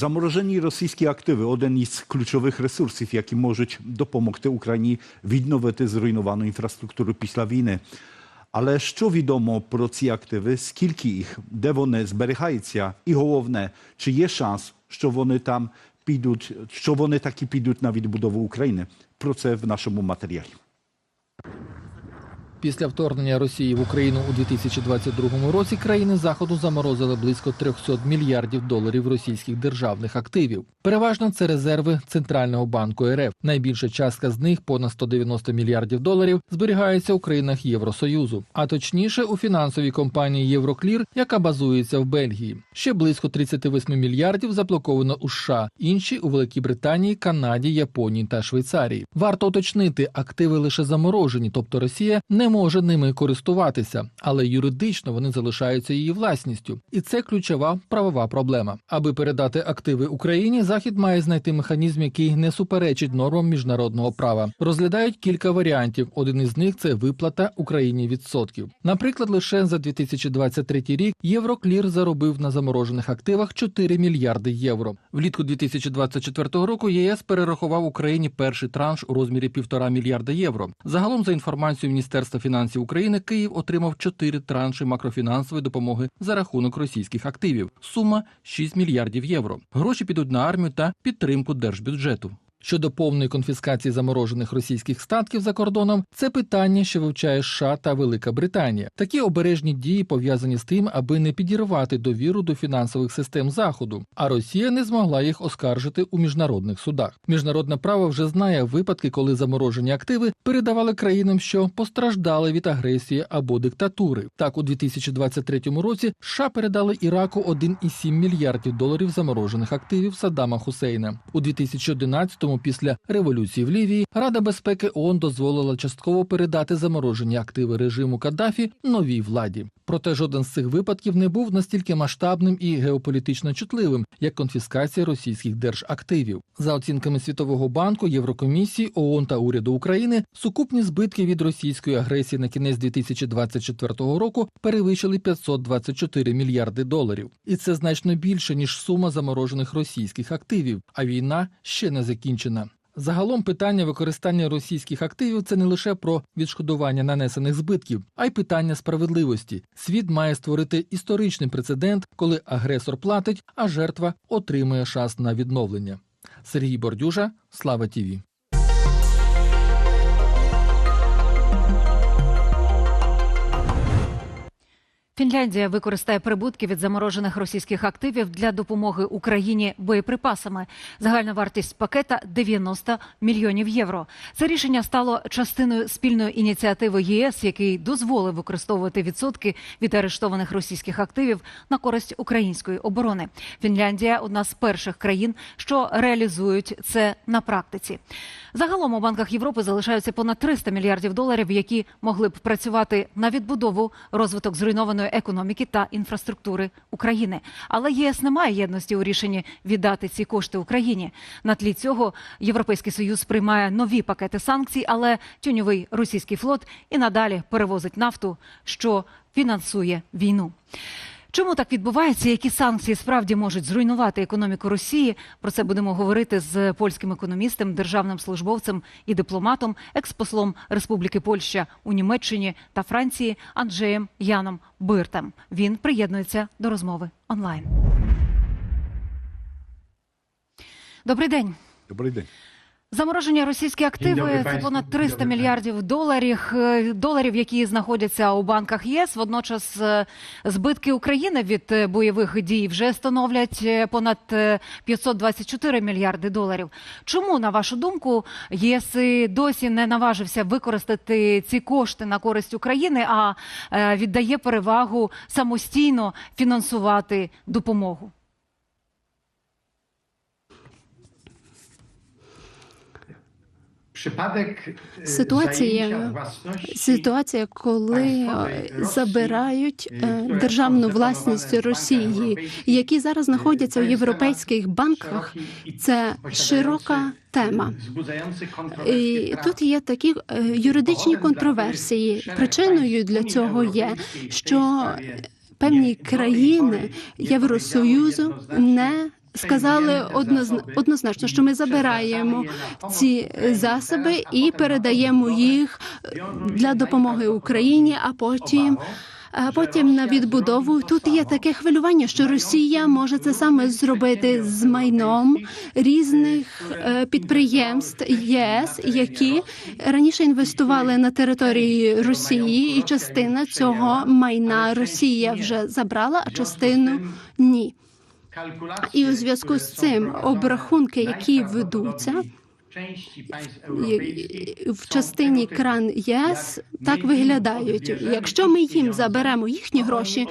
Заморожені російські активи один із ключових ресурсів, які можуть допомогти Україні відновити зруйновану інфраструктуру після війни. Але що відомо про ці активи, скільки їх, де вони зберігаються, і головне, чи є шанс, що вони там підуть, що вони таки підуть на відбудову України? Про це в нашому матеріалі. Після вторгнення Росії в Україну у 2022 році країни заходу заморозили близько 300 мільярдів доларів російських державних активів. Переважно це резерви центрального банку РФ. Найбільша частка з них, понад 190 мільярдів доларів, зберігається у країнах Євросоюзу, а точніше у фінансовій компанії Євроклір, яка базується в Бельгії. Ще близько 38 мільярдів заблоковано у США, інші у Великій Британії, Канаді, Японії та Швейцарії. Варто уточнити, активи лише заморожені, тобто Росія не може ними користуватися, але юридично вони залишаються її власністю, і це ключова правова проблема. Аби передати активи Україні, захід має знайти механізм, який не суперечить нормам міжнародного права. Розглядають кілька варіантів. Один із них це виплата Україні відсотків. Наприклад, лише за 2023 рік Євроклір заробив на заморожених активах 4 мільярди євро. Влітку 2024 року ЄС перерахував Україні перший транш у розмірі півтора мільярда євро. Загалом, за інформацією Міністерства фінансів України, Київ отримав 4 транші макрофінансової допомоги за рахунок російських активів. Сума 6 мільярдів євро. Гроші підуть на армію та підтримку держбюджету. Щодо повної конфіскації заморожених російських статків за кордоном, це питання, що вивчає США та Велика Британія. Такі обережні дії пов'язані з тим, аби не підірвати довіру до фінансових систем заходу. А Росія не змогла їх оскаржити у міжнародних судах. Міжнародне право вже знає випадки, коли заморожені активи передавали країнам, що постраждали від агресії або диктатури. Так, у 2023 році США передали Іраку 1,7 мільярдів доларів заморожених активів Саддама Хусейна. У 2011-му, після революції в Лівії, Рада безпеки ООН дозволила частково передати заморожені активи режиму Каддафі новій владі. Проте жоден з цих випадків не був настільки масштабним і геополітично чутливим, як конфіскація російських держактивів. За оцінками Світового банку, Єврокомісії, ООН та уряду України, сукупні збитки від російської агресії на кінець 2024 року перевищили 524 мільярди доларів, і це значно більше ніж сума заморожених російських активів. А війна ще не закінчена. Загалом питання використання російських активів це не лише про відшкодування нанесених збитків, а й питання справедливості. Світ має створити історичний прецедент, коли агресор платить, а жертва отримує шанс на відновлення. Сергій Бордюжа, Слава Тіві. Фінляндія використає прибутки від заморожених російських активів для допомоги Україні боєприпасами. Загальна вартість пакета 90 мільйонів євро. Це рішення стало частиною спільної ініціативи ЄС, який дозволив використовувати відсотки від арештованих російських активів на користь української оборони. Фінляндія одна з перших країн, що реалізують це на практиці. Загалом у банках Європи залишаються понад 300 мільярдів доларів, які могли б працювати на відбудову, розвиток зруйнованої економіки та інфраструктури України. Але ЄС не має єдності у рішенні віддати ці кошти Україні. На тлі цього Європейський союз приймає нові пакети санкцій, але тюньовий російський флот і надалі перевозить нафту, що фінансує війну. Чому так відбувається? Які санкції справді можуть зруйнувати економіку Росії? Про це будемо говорити з польським економістом, державним службовцем і дипломатом, експослом Республіки Польща у Німеччині та Франції Анджеєм Яном Биртем. Він приєднується до розмови онлайн. Добрий день. Добрий день. Заморожені російські активи це понад dzień 300 мільярдів доларів, е, доларів, які знаходяться у банках ЄС. Водночас е, збитки України від е, бойових дій вже становлять понад е, 524 мільярди доларів. Чому, на вашу думку, ЄС досі не наважився використати ці кошти на користь України, а віддає перевагу самостійно фінансувати допомогу? Ситуація- Ситуація, коли забирають державну власність Росії, які зараз знаходяться у європейських банках, це широка тема. І тут є такі е, юридичні контроверсії. Причиною для цього є, що певні країни Євросоюзу не сказали однозна- однозначно, що ми забираємо ці засоби і передаємо їх для допомоги Україні, а потім. А потім на відбудову тут є таке хвилювання, що Росія може це саме зробити з майном різних е, підприємств ЄС, які раніше інвестували на території Росії, і частина цього майна Росія вже забрала, а частину ні. І у зв'язку з цим обрахунки, які ведуться в частині кран ЄС, так виглядають. Якщо ми їм заберемо їхні гроші,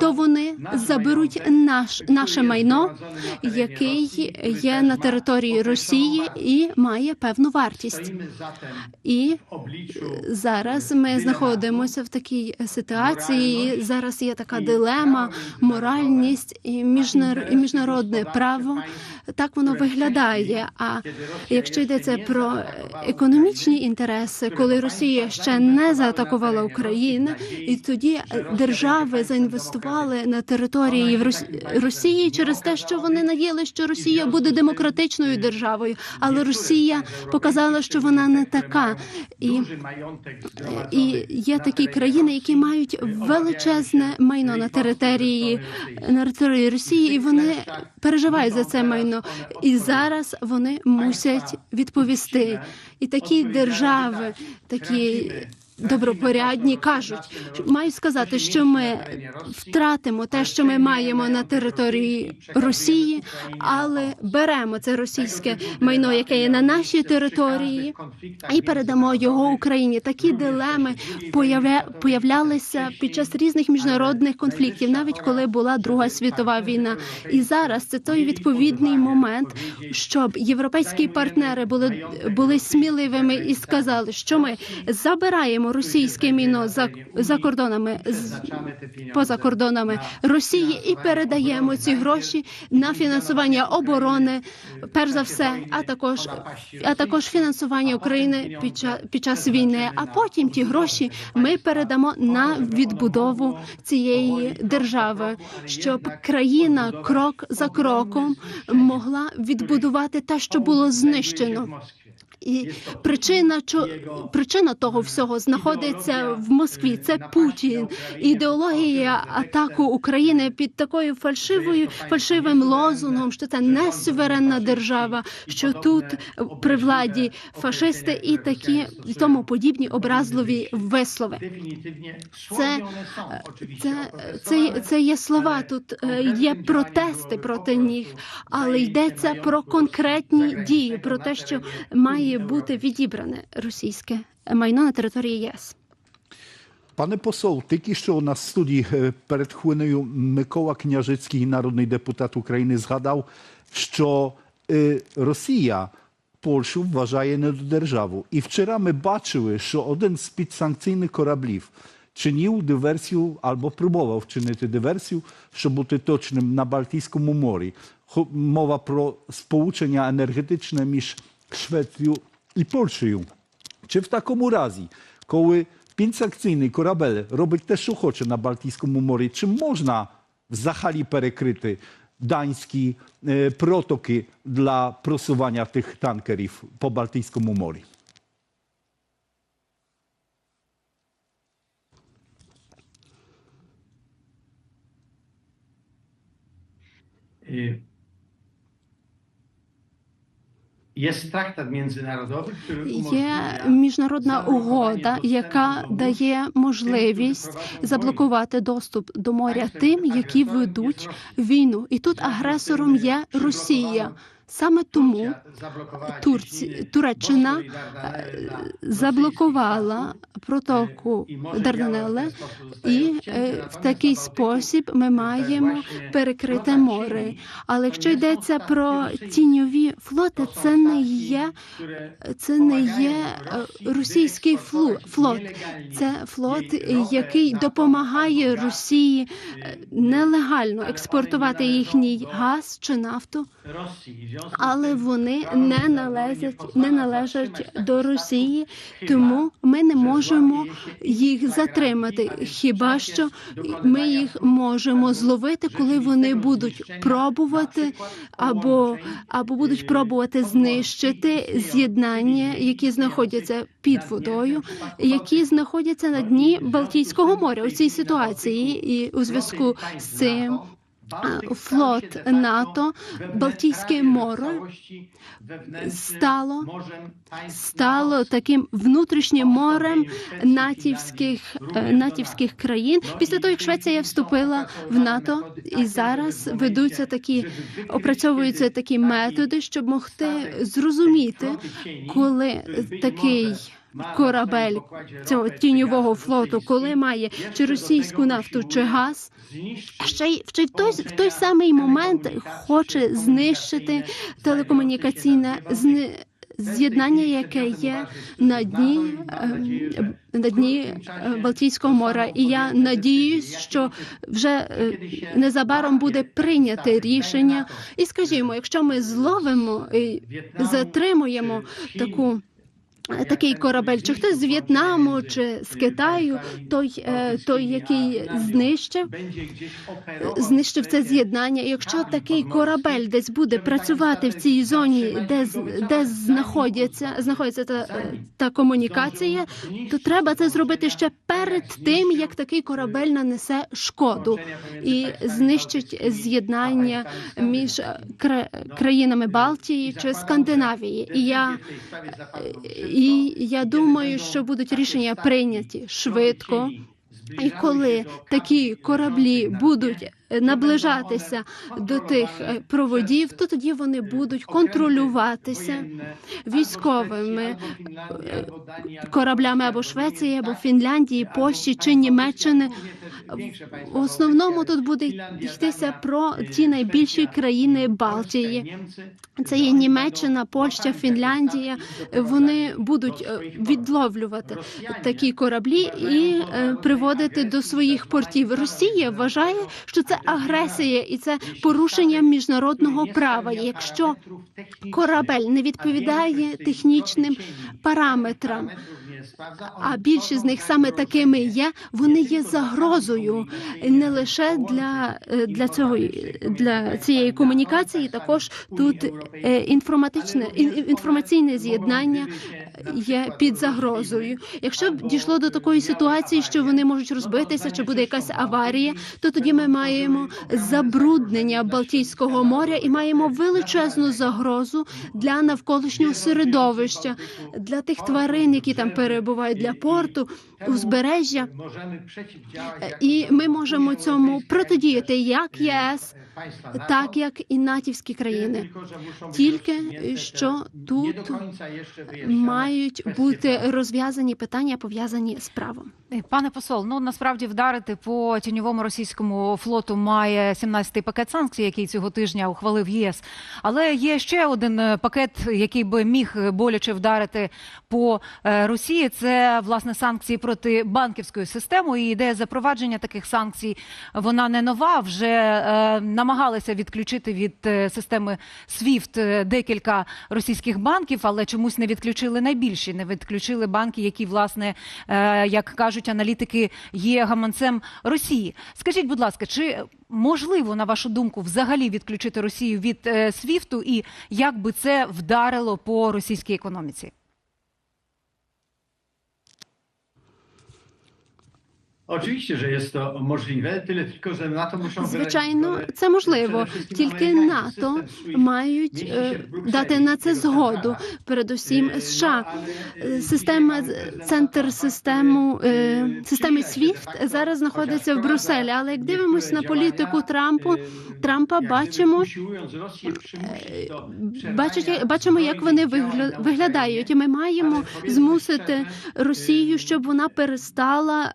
то вони заберуть наш наше майно, який є на території Росії і має певну вартість. І зараз ми знаходимося в такій ситуації. Зараз є така дилема, моральність і міжнародне право. Так воно виглядає. А якщо йдеться про економічні інтереси, коли Росія ще не заатакувала Україну, і тоді держави заінвестували на території Росії через те, що вони надіяли, що Росія буде демократичною державою, але Росія показала, що вона не така. І і є такі країни, які мають величезне майно на території на території Росії, і вони переживають за це майно. І зараз вони мусять відповісти. І такі держави, такі добропорядні кажуть, мають сказати, що ми втратимо те, що ми маємо на території Росії, але беремо це російське майно, яке є на нашій території, і передамо його Україні. Такі дилеми появля... появлялися під час різних міжнародних конфліктів, навіть коли була Друга світова війна. І зараз це той відповідний момент, щоб європейські партнери були були сміливими і сказали, що ми забираємо російське міно за, за кордонами поза кордонами Росії і передаємо ці гроші на фінансування оборони, перш за все, а також а також фінансування України під час під час війни. А потім ті гроші ми передамо на відбудову цієї держави, щоб країна крок за кроком могла відбудувати те, що було знищено. І причина чо причина того всього знаходиться в Москві. Це Путін, ідеологія атаку України під такою фальшивою фальшивим лозунгом, що це не суверенна держава, що тут при владі фашисти і такі тому подібні образливі вислови. Це, це, це, це є слова. Тут е, є протести проти них, але йдеться про конкретні дії, про те, що має бути відібране російське майно на території ЄС. Пане посол, тільки що у нас в студії е, перед хвилиною Микола Княжицький, народний депутат України, згадав, що е, Росія Польщу вважає недодержаву. І вчора ми бачили, що один з підсанкційних кораблів чинив диверсію або пробував вчинити диверсію, щоб бути точним на Балтійському морі. Мова про сполучення енергетичне між Швецією і Польщею. Чи в такому разі, коли підсанкційний корабель робить те, що хоче на Балтійському морі, чи можна взагалі перекрити данські е, протоки для просування тих танкерів по Балтійському морі? Y, Є міжнародна угода, яка дає можливість заблокувати доступ до моря тим, які ведуть війну. І тут агресором є Росія. Саме тому Турці, Туреччина е, заблокувала протоку Дарданелле, і е, в такий спосіб ми маємо перекрите море. Але якщо йдеться про тіньові флоти, це не є це не є е, російський флот. Це флот, який допомагає Росії е, нелегально експортувати їхній газ чи нафту. Але вони не належать, не належать до Росії, тому ми не можемо їх затримати. Хіба що ми їх можемо зловити, коли вони будуть пробувати або, або будуть пробувати знищити з'єднання, які знаходяться під водою, які знаходяться на дні Балтійського моря у цій ситуації, і у зв'язку з цим флот НАТО, Балтійське море стало стало таким внутрішнім морем натівських е, натівських країн. Після того, як Швеція вступила в НАТО, і зараз ведуться такі опрацьовуються такі методи, щоб могти зрозуміти, коли такий корабель цього тіньового флоту, коли має чи російську нафту, чи газ, ще й в той в той самий момент хоче знищити телекомунікаційне зни. З'єднання, яке є на дні е, на дні е, Балтійського моря, і я надіюсь, що вже е, незабаром буде прийняте рішення. І скажімо, якщо ми зловимо і затримуємо таку. Такий корабель, чи хтось з В'єтнаму, чи з Китаю, той, е, той, який знищив, знищив це з'єднання. Якщо такий корабель десь буде працювати в цій зоні, де де знаходяться знаходиться та, е, та комунікація, то треба це зробити ще перед тим, як такий корабель нанесе шкоду і знищить з'єднання між е, країнами Балтії чи Скандинавії. І я і я думаю, що будуть рішення прийняті швидко. І коли такі кораблі будуть наближатися до тих е, проводів, то тоді вони будуть контролюватися військовими е, кораблями або Швеції, або Фінляндії, Польщі чи Німеччини. В основному тут буде йтися про ті найбільші країни Балтії. Це є Німеччина, Польща, Фінляндія. Вони будуть е, відловлювати такі кораблі і е, приводити до своїх портів. Росія вважає, що це агресія і це порушення міжнародного права. Якщо корабель не відповідає технічним параметрам, а більшість з них саме такими є, вони є загрозою не лише для, е, для цього для цієї комунікації, також тут е, інформатичне ін- інформаційне з'єднання є під загрозою. Якщо б дійшло до такої ситуації, що вони можуть розбитися, чи буде якась аварія, то тоді ми маємо забруднення Балтійського моря і маємо величезну загрозу для навколишнього середовища, для тих тварин, які там перебувають, для порту, узбережжя. Е, І ми можемо цьому протидіяти як ЄС, так як і натівські країни. Тільки що тут мають бути розв'язані питання, пов'язані з правом. Е, Пане посол, ну насправді вдарити по тіньовому російському флоту має 17-й пакет санкцій, який цього тижня ухвалив ЄС. Але є ще один е, пакет, який би міг боляче вдарити по Росії. Це власне санкції проти банківської системи. І ідея запровадження таких санкцій вона не нова. Вже е, намагалися відключити від е, системи SWIFT е, декілька російських банків, але чомусь не відключили найбільші. Не відключили банки, які власне, е, як кажуть аналітики, є гаманцем Росії. Скажіть, будь ласка, чи можливо на вашу думку взагалі відключити Росію від е, SWIFT і як би це вдарило по російській економіці? Oczywiście, że jest to możliwe, tyle tylko, że to muszą Звичайно, це можливо. Тільки НАТО мають дати на це згоду. Передусім США. Система центр систему системи SWIFT зараз знаходиться в Брюсселі. Але як дивимось на політику Трампу, Трампа бачимо. Бачить, бачимо, як вони виглядають, і ми маємо змусити Росію, щоб вона перестала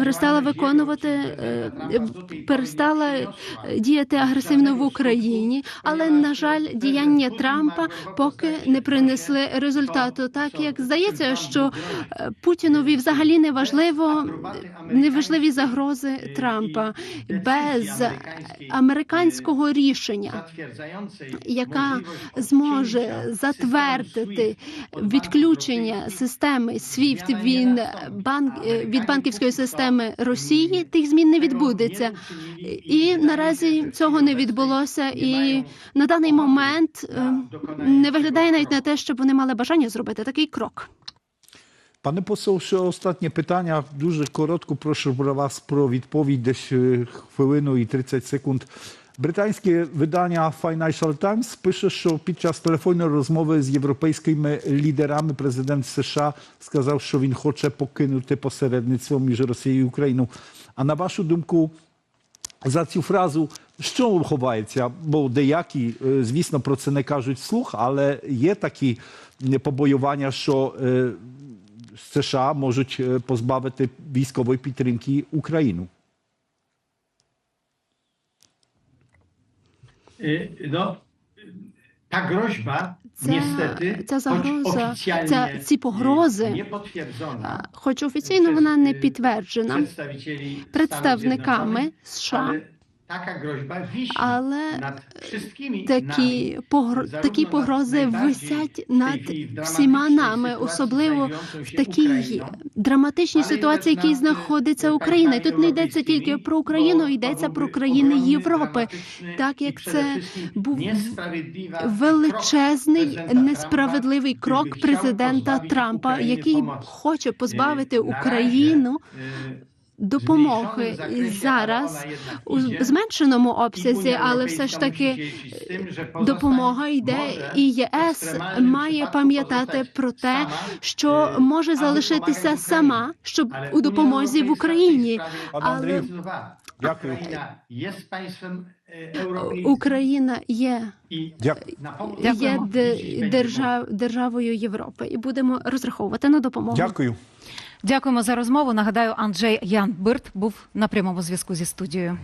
перестала виконувати, е, перестала е, діяти агресивно в Україні. Але на жаль, діяння Трампа поки не принесли результату. Так як здається, що е, Путінові взагалі не важливо не важливі загрози Трампа без американського рішення. яка зможе затвердити відключення системи SWIFT від банківської системи Росії, тих змін не відбудеться. І наразі цього не відбулося. І на даний момент е, не виглядає навіть на те, щоб вони мали бажання зробити такий крок. Пане посол, ще останнє питання. Дуже коротко прошу про вас про відповідь десь е, хвилину і 30 секунд. Британське видання Financial Times пише, що під час телефонної розмови з європейськими лідерами президент США сказав, що він хоче покинути посередництво між Росією і Україною. А на вашу думку, за цю фразу що ховається? Бо деякі, е, звісно, про це не кажуть вслух, але є такі е, побоювання, що е, США можуть е, позбавити військової підтримки Україну. No, ta groźba Ця- niestety, ця загроза, ця- ці погрози, Хоч офіційно вона не підтверджена представниками США, але такі, такі погрози висять над всіма нами, особливо в такій драматичній ситуації, в якій знаходиться Україна. І тут не йдеться тільки про Україну, йдеться про країни Європи, так як це був величезний несправедливий крок президента Трампа, який хоче позбавити Україну допомоги і зараз у зменшеному обсязі, але все ж таки pozostać допомога йде, і єС має пам'ятати про те, що е, може залишитися сама, щоб у допомозі в Україні. zdecydowała. Дякую. Україна є Україна є, держав, державою Європи, і будемо розраховувати на допомогу. Дякую. Дякуємо за розмову. Нагадаю, Анджей Ян Бирт був на прямому зв'язку зі студією.